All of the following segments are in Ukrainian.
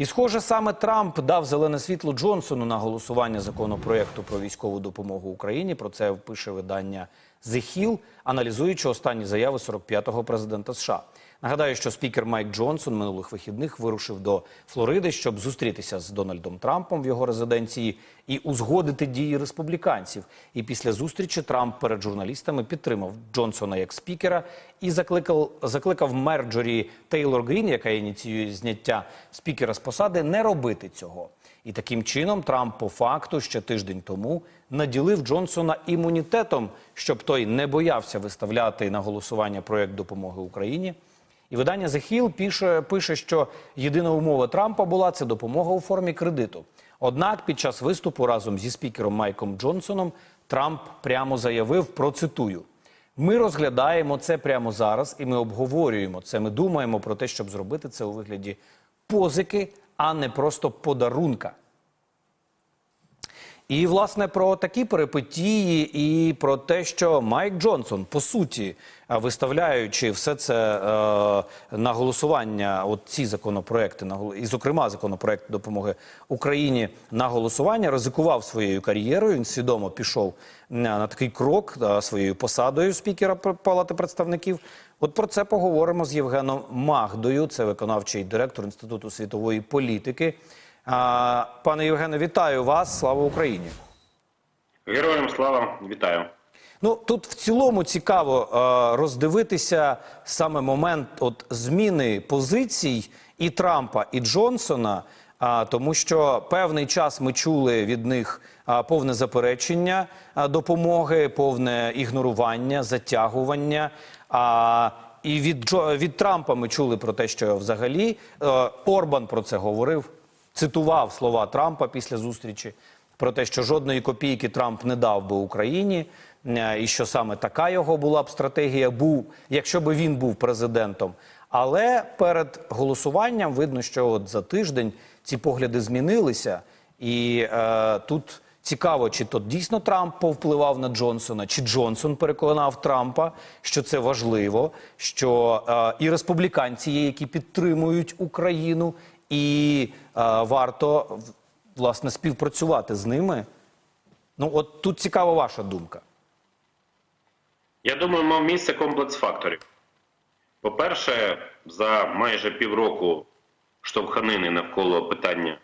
І, схоже, саме Трамп дав зелене світло Джонсону на голосування законопроекту про військову допомогу Україні. Про це пише видання The Hill, аналізуючи останні заяви 45-го президента США. Нагадаю, що спікер Майк Джонсон минулих вихідних вирушив до Флориди, щоб зустрітися з Дональдом Трампом в його резиденції і узгодити дії республіканців. І після зустрічі Трамп перед журналістами підтримав Джонсона як спікера і закликав, закликав Мерджорі Тейлор Грін, яка ініціює зняття спікера з посади, не робити цього. І таким чином Трамп по факту ще тиждень тому наділив Джонсона імунітетом, щоб той не боявся виставляти на голосування проект допомоги Україні. І видання The Hill пише, пише, що єдина умова Трампа була це допомога у формі кредиту. Однак під час виступу разом зі спікером Майком Джонсоном Трамп прямо заявив, процитую: ми розглядаємо це прямо зараз, і ми обговорюємо це. Ми думаємо про те, щоб зробити це у вигляді позики, а не просто подарунка. І власне про такі перипетії і про те, що Майк Джонсон, по суті, е, виставляючи все це е, на голосування, от ці законопроекти, на і, зокрема, законопроект допомоги Україні на голосування, ризикував своєю кар'єрою. Він свідомо пішов на, на такий крок е, своєю посадою спікера Палати представників. От про це поговоримо з Євгеном Магдою, це виконавчий директор Інституту світової політики. Пане Євгене, вітаю вас! Слава Україні! Героям слава, вітаю. Ну тут в цілому цікаво е, роздивитися саме момент от зміни позицій і Трампа, і Джонсона. А, тому що певний час ми чули від них повне заперечення допомоги, повне ігнорування, затягування. І від, від Трампа ми чули про те, що взагалі е, Орбан про це говорив, цитував слова Трампа після зустрічі про те, що жодної копійки Трамп не дав би Україні, е, і що саме така його була б стратегія, був, якщо би він був президентом. Але перед голосуванням видно, що от за тиждень ці погляди змінилися, і е, тут цікаво, чи то дійсно Трамп повпливав на Джонсона, чи Джонсон переконав Трампа, що це важливо, що е, і республіканці є, які підтримують Україну, і е, варто власне співпрацювати з ними. Ну, от тут цікава ваша думка. Я думаю, мав місце комплекс факторів. По-перше, за майже півроку штовханини навколо питання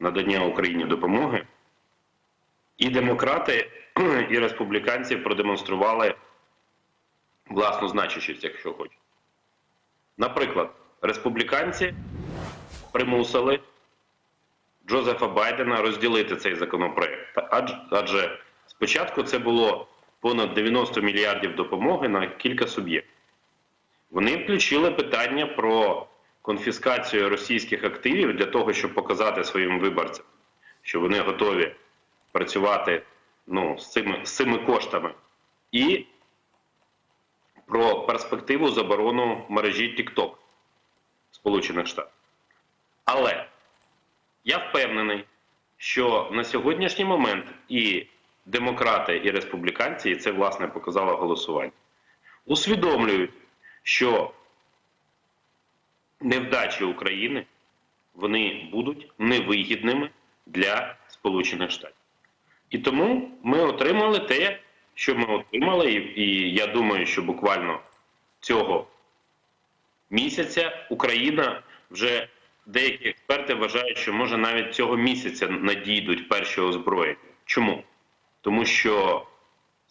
надання Україні допомоги, і демократи, і республіканці продемонстрували власну значущість, якщо хочуть. Наприклад, республіканці примусили Джозефа Байдена розділити цей законопроект. Адже, спочатку це було понад 90 мільярдів допомоги на кілька суб'єктів. Вони включили питання про конфіскацію російських активів для того, щоб показати своїм виборцям, що вони готові працювати ну, з, цими, з цими коштами. І про перспективу заборону мережі TikTok Сполучених Штатів. Але я впевнений, що на сьогоднішній момент і демократи, і республіканці, і це власне показало голосування, усвідомлюють, що невдачі України вони будуть невигідними для Сполучених Штатів. І тому ми отримали те, що ми отримали, і, і я думаю, що буквально цього місяця Україна вже деякі експерти вважають, що може навіть цього місяця надійдуть перші озброєння. Чому? Тому що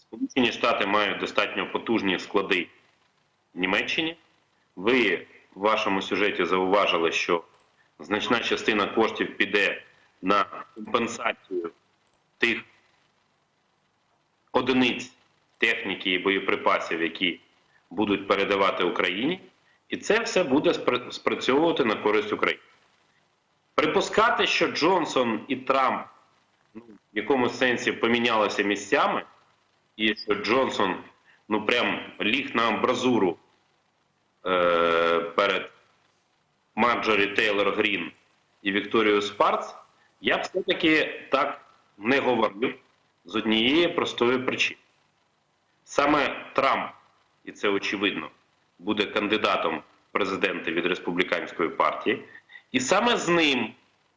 Сполучені Штати мають достатньо потужні склади в Німеччині. Ви в вашому сюжеті зауважили, що значна частина коштів піде на компенсацію тих одиниць техніки і боєприпасів, які будуть передавати Україні, і це все буде спрацьовувати на користь України. Припускати, що Джонсон і Трамп ну, в якомусь сенсі помінялися місцями, і що Джонсон ну прям ліг на амбразуру е, перед Марджорі Тейлор Грін і Вікторією Спарц, я б все-таки так не говорив з однієї простої причини. Саме Трамп, і це очевидно, буде кандидатом в президенти від республіканської партії, і саме з ним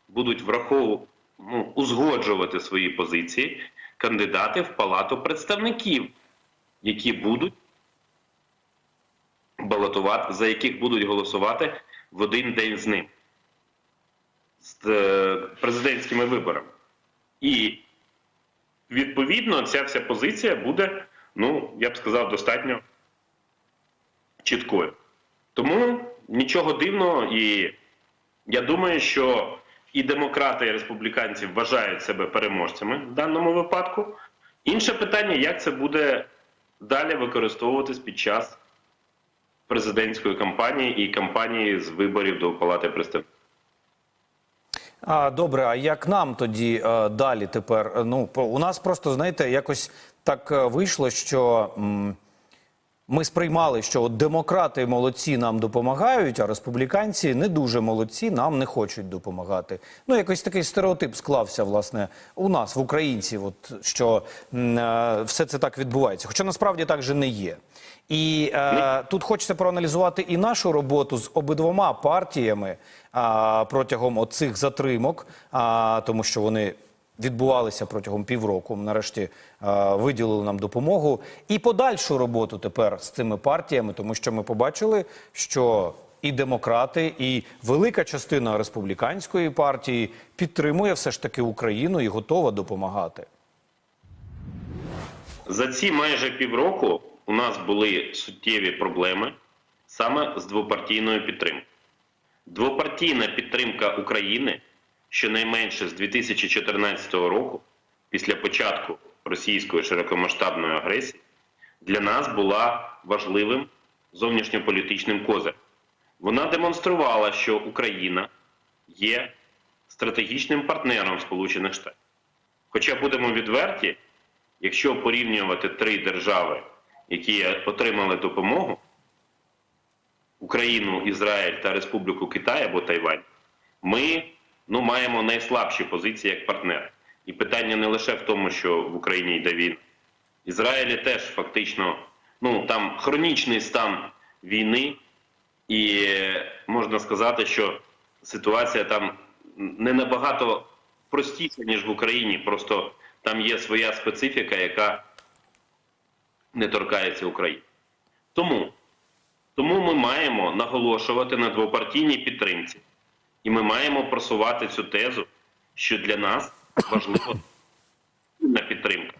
будуть враховувати, ну, узгоджувати свої позиції кандидати в Палату представників, які будуть балотувати, за яких будуть голосувати в один день з ним з е, президентськими виборами. І відповідно ця вся позиція буде, ну, я б сказав, достатньо чіткою. Тому нічого дивного, і я думаю, що і демократи, і республіканці вважають себе переможцями в даному випадку. Інше питання, як це буде далі використовуватись під час президентської кампанії і кампанії з виборів до Палати представників. Добре, а як нам тоді е, далі тепер? Ну, у нас просто, знаєте, якось так е, вийшло, що м, ми сприймали, що от демократи молодці нам допомагають, а республіканці не дуже молодці, нам не хочуть допомагати. Ну, якось такий стереотип склався, власне, у нас, в українців, от, що е, все це так відбувається. Хоча насправді так же не є. І е, тут хочеться проаналізувати і нашу роботу з обидвома партіями а, протягом оцих затримок, а, тому що вони відбувалися протягом півроку. Нарешті а, виділили нам допомогу. І подальшу роботу тепер з цими партіями, тому що ми побачили, що і демократи, і велика частина республіканської партії підтримує все ж таки Україну і готова допомагати. За ці майже півроку у нас були суттєві проблеми саме з двопартійною підтримкою. Двопартійна підтримка України щонайменше з 2014 року, після початку російської широкомасштабної агресії, для нас була важливим зовнішньополітичним козирем. Вона демонструвала, що Україна є стратегічним партнером Сполучених Штатів. Хоча будемо відверті, якщо порівнювати три держави, які отримали допомогу Україну, Ізраїль та Республіку Китай або Тайвань, ми ну, маємо найслабші позиції як партнер. І питання не лише в тому, що в Україні йде війна. Ізраїлі теж фактично ну, там хронічний стан війни, і можна сказати, що ситуація там не набагато простіша, ніж в Україні. Просто там є своя специфіка, яка не торкається України. Тому, тому ми маємо наголошувати на двопартійній підтримці. І ми маємо просувати цю тезу, що для нас важлива підтримка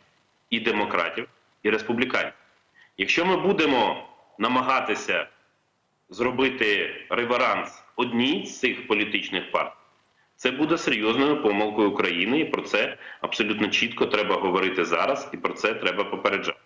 і демократів, і республіканців. Якщо ми будемо намагатися зробити реверанс одній з цих політичних партій, це буде серйозною помилкою України, і про це абсолютно чітко треба говорити зараз, і про це треба попереджати.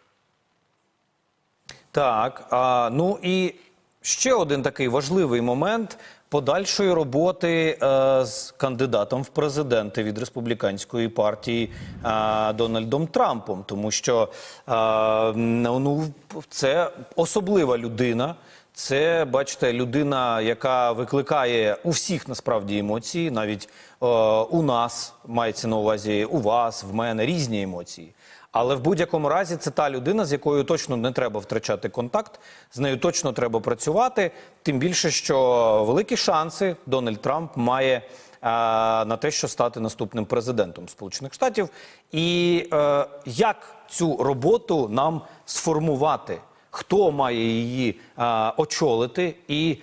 Так, а, ну і ще один такий важливий момент подальшої роботи е, з кандидатом в президенти від республіканської партії е, Дональдом Трампом, тому що е, ну, це особлива людина. Це, бачите, людина, яка викликає у всіх насправді емоції, навіть е, у нас мається на увазі у вас, в мене різні емоції. Але в будь-якому разі це та людина, з якою точно не треба втрачати контакт, з нею точно треба працювати. Тим більше, що великі шанси Дональд Трамп має а, на те, що стати наступним президентом Сполучених Штатів. І е, як цю роботу нам сформувати? Хто має її а, очолити, і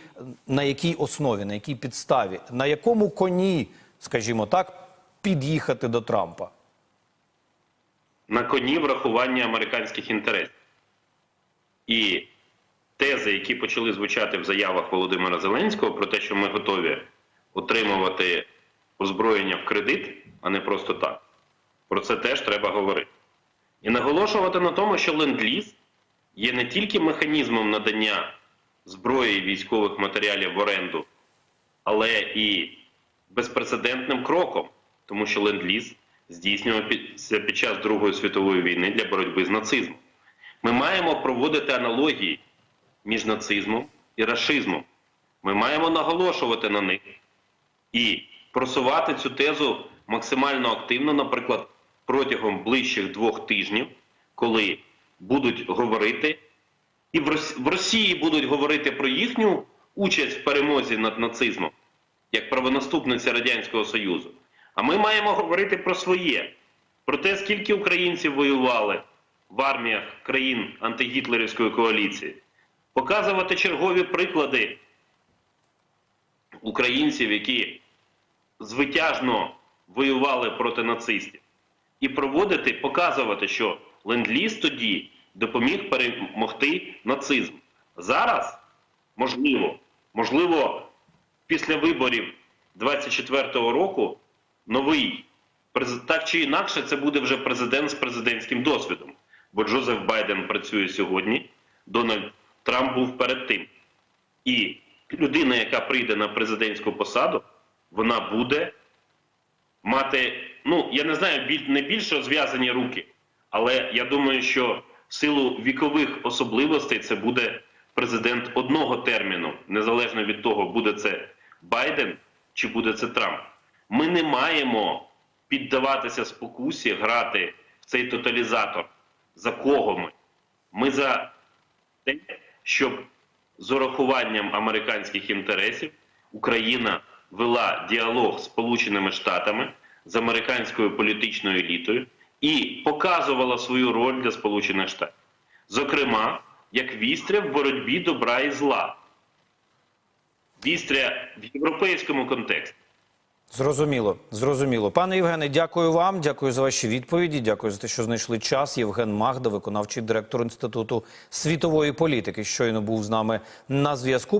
на якій основі, на якій підставі, на якому коні, скажімо так, під'їхати до Трампа? На коні врахування американських інтересів. І тези, які почали звучати в заявах Володимира Зеленського про те, що ми готові отримувати озброєння в кредит, а не просто так, про це теж треба говорити. І наголошувати на тому, що ленд-ліз є не тільки механізмом надання зброї військових матеріалів в оренду, але і безпрецедентним кроком, тому що ленд-ліз здійснювався під час Другої світової війни для боротьби з нацизмом. Ми маємо проводити аналогії між нацизмом і расизмом. Ми маємо наголошувати на них і просувати цю тезу максимально активно, наприклад, протягом ближчих двох тижнів, коли будуть говорити, і в Росії будуть говорити про їхню участь в перемозі над нацизмом. як правонаступниця Радянського Союзу. А ми маємо говорити про своє, про те, скільки українців воювали в арміях країн антигітлерівської коаліції, показувати чергові приклади українців, які звитяжно воювали проти нацистів, і проводити, показувати, що ленд-ліз тоді допоміг перемогти нацизм. Зараз, можливо, можливо, після виборів 24-го року новий так чи інакше, це буде вже президент з президентським досвідом. Бо Джозеф Байден працює сьогодні, Дональд Трамп був перед тим. І людина, яка прийде на президентську посаду, вона буде мати, ну я не знаю, не більше розв'язані руки, але я думаю, що в силу вікових особливостей це буде президент одного терміну, незалежно від того, буде це Байден чи буде це Трамп. Ми не маємо піддаватися спокусі грати в цей тоталізатор. За кого ми? Ми за те, щоб з урахуванням американських інтересів Україна вела діалог з Сполученими Штатами, з американською політичною елітою і показувала свою роль для Сполучених Штатів. Зокрема, як вістря в боротьбі добра і зла. Вістря в європейському контексті. Зрозуміло, зрозуміло. Пане Євгене, дякую вам. Дякую за ваші відповіді. Дякую за те, що знайшли час. Євген Магда, виконавчий директор інституту світової політики, щойно був з нами на зв'язку.